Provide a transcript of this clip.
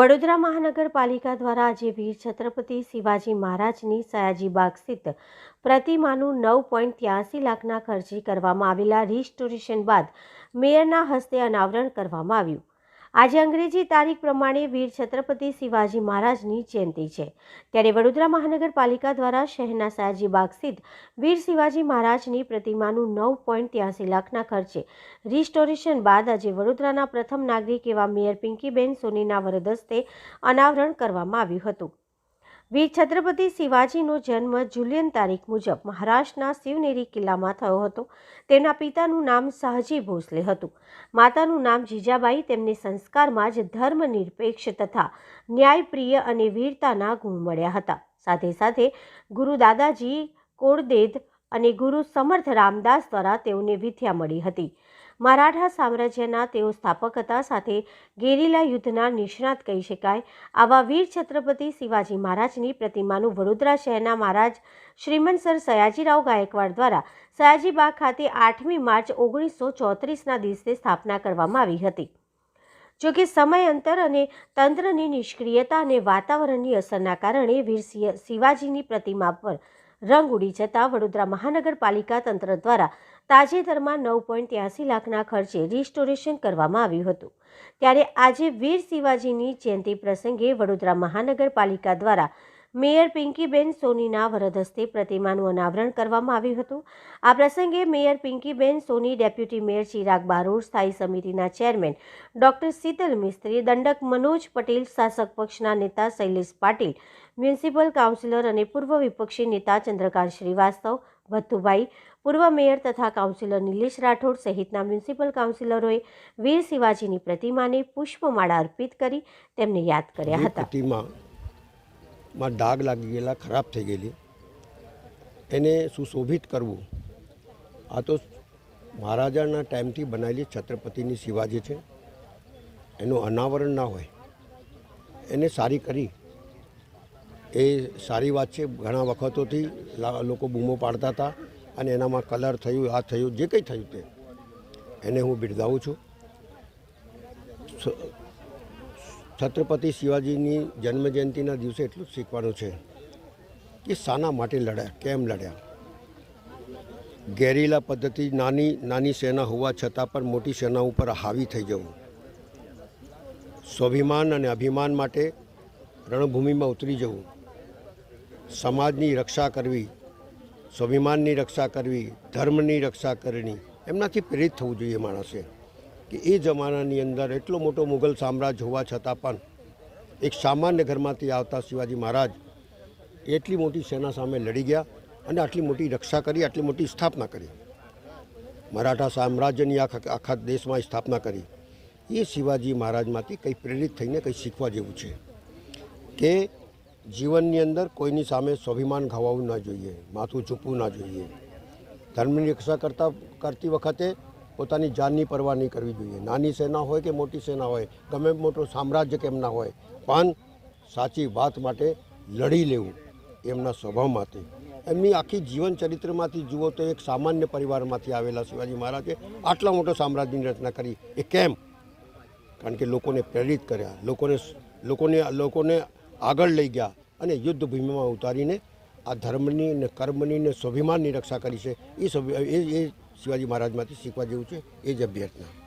વડોદરા મહાનગરપાલિકા દ્વારા આજે વીર છત્રપતિ શિવાજી મહારાજની સયાજીબાગ સ્થિત પ્રતિમાનું નવ પોઈન્ટ ત્યાસી લાખના ખર્ચે કરવામાં આવેલા રિસ્ટોરેશન બાદ મેયરના હસ્તે અનાવરણ કરવામાં આવ્યું. આજે અંગ્રેજી તારીખ પ્રમાણે વીર છત્રપતિ શિવાજી મહારાજની જયંતિ છે. ત્યારે વડોદરા મહાનગરપાલિકા દ્વારા શહેરના સયાજીબાગ સ્થિત વીર શિવાજી મહારાજની પ્રતિમાનું નવ પોઈન્ટ ત્યાસી લાખના ખર્ચે રિસ્ટોરેશન બાદ આજે વડોદરાના પ્રથમ નાગરિક એવા મેયર પિંકીબેન સોનીના વરદસ્તે અનાવરણ કરવામાં આવ્યું હતું. વીર છત્રપતિ શિવાજીનો જન્મ જુલિયન તારીખ મુજબ મહારાષ્ટ્રના શિવનેરી કિલ્લામાં થયો હતો. તેમના પિતાનું નામ શાહજી ભોસલે હતું. માતાનું નામ જીજાબાઈ, તેમને સંસ્કારમાં જ ધર્મનિરપેક્ષ તથા ન્યાયપ્રિય અને વીરતાના ગુણ મળ્યા હતા. સાથે સાથે ગુરુ દાદાજી કોળદેદ અને ગુરુ સમર્થ રામદાસ દ્વારા તેઓને વિદ્યા મળી હતી. મરાઠા સામ્રાજ્યના તેઓ સ્થાપક હતા. સાથે ગેરીલા યુદ્ધના નિષ્ણાત કહી શકાય. આવા વીર છત્રપતિ શિવાજી મહારાજની પ્રતિમાનું વડોદરા શહેરના મહારાજ શ્રીમંતસર સયાજીરાવ ગાયકવાડ દ્વારા સયાજીબાગ ખાતે આઠમી માર્ચ ઓગણીસો ચોત્રીસના દિવસે સ્થાપના કરવામાં આવી હતી. જોકે સમય, અંતર અને તંત્રની નિષ્ક્રિયતા અને વાતાવરણની અસરના કારણે વીર શિવાજીની પ્રતિમા પર રંગ ઉડી જતા વડોદરા મહાનગરપાલિકા તંત્ર દ્વારા તાજેતરમાં નવ પોઈન્ટ ત્યાસી લાખના ખર્ચે રિસ્ટોરેશન કરવામાં આવ્યું હતું. ત્યારે આજે વીર શિવાજીની જયંતિ પ્રસંગે વડોદરા મહાનગરપાલિકા દ્વારા મેયર પિંકીબેન સોનીના વરદહસ્તે પ્રતિમાનું અનાવરણ કરવામાં આવ્યું હતું. આ પ્રસંગે mayor Pinkiben Soni, deputy mayor Chirag Barod, સ્થાયી સમિતિના ચેરમેન ડોક્ટર શીતલ મિસ્ત્રી, દંડક મનોજ પટેલ, શાસક પક્ષના નેતા શૈલેષ પાટીલ, મ્યુનિસિપલ કાઉન્સિલર અને પૂર્વ વિપક્ષી નેતા ચંદ્રકાંત શ્રીવાસ્તવ, ભથ્થુભાઈ, પૂર્વ મેયર તથા કાઉન્સિલર નિલેશ રાઠોડ સહિતના મ્યુનિસિપલ કાઉન્સિલરોએ વીર શિવાજીની પ્રતિમાને પુષ્પમાળા અર્પિત કરી તેમને યાદ કર્યા હતા. પ્રતિમામાં ડાઘ લાગી ગયેલા, ખરાબ થઈ ગયેલી. એને સુશોભિત કરવું. આ તો મહારાજાના ટાઈમથી બનાવેલી છત્રપતિની શિવાજી છે. એનું અનાવરણ ના હોય. એને સારી કરી. એ સારી વાત છે, ઘણા વખતોથી લોકો બૂમો પાડતા હતા અને એનામાં કલર થયું, આ થયું, જે કંઈ થયું તે. એને હું બિરદાવું છું. છત્રપતિ શિવાજીની જન્મજયંતિના દિવસે એટલું જ શીખવાનું છે કે શાના માટે લડ્યા, કેમ લડ્યા? ગેરીલા પદ્ધતિ નાની નાની સેના હોવા છતાં પણ મોટી સેના ઉપર હાવી થઈ જવું. સ્વાભિમાન અને અભિમાન માટે રણભૂમિમાં ઉતરી જવું. સમાજની રક્ષા કરવી, સ્વાભિમાનની રક્ષા કરવી, ધર્મની રક્ષા કરવી, એમનાથી પ્રેરિત થવું જોઈએ માણસે. કે એ જમાનાની અંદર એટલો મોટો મુઘલ સામ્રાજ્ય હોવા છતાં પણ એક સામાન્ય ઘરમાંથી આવતા શિવાજી મહારાજ એટલી મોટી સેના સામે લડી ગયા અને આટલી મોટી રક્ષા કરી, આટલી મોટી સ્થાપના કરી. મરાઠા સામ્રાજ્યની આખા આખા દેશમાં સ્થાપના કરી. એ શિવાજી મહારાજમાંથી કંઈ પ્રેરિત થઈને કંઈ શીખવા જેવું છે. કે જીવનની અંદર કોઈની સામે સ્વાભિમાન ઘાવવું ના જોઈએ, માથું ઝૂપવું ના જોઈએ. ધર્મની રક્ષા કરતા, કરતી વખતે પોતાની જાનની પરવા નહીં કરવી જોઈએ. નાની સેના હોય કે મોટી સેના હોય, ગમે મોટું સામ્રાજ્ય કેમ ના હોય, પણ સાચી વાત માટે લડી લેવું એમના સ્વભાવમાંથી. એમની આખી જીવન ચરિત્રમાંથી જુઓ તો એક સામાન્ય પરિવારમાંથી આવેલા શિવાજી મહારાજે આટલા મોટો સામ્રાજ્યની રચના કરી. એ કેમ? કારણ કે લોકોને પ્રેરિત કર્યા, લોકોને લોકોને લોકોને આગળ લઈ ગયા અને યુદ્ધ ભૂમિમાં ઉતારીને આ ધર્મની ને કર્મની ને સ્વાભિમાનની રક્ષા કરી છે. એ એ શિવાજી મહારાજમાંથી શીખવા જેવું છે એ જ અભ્યર્થના.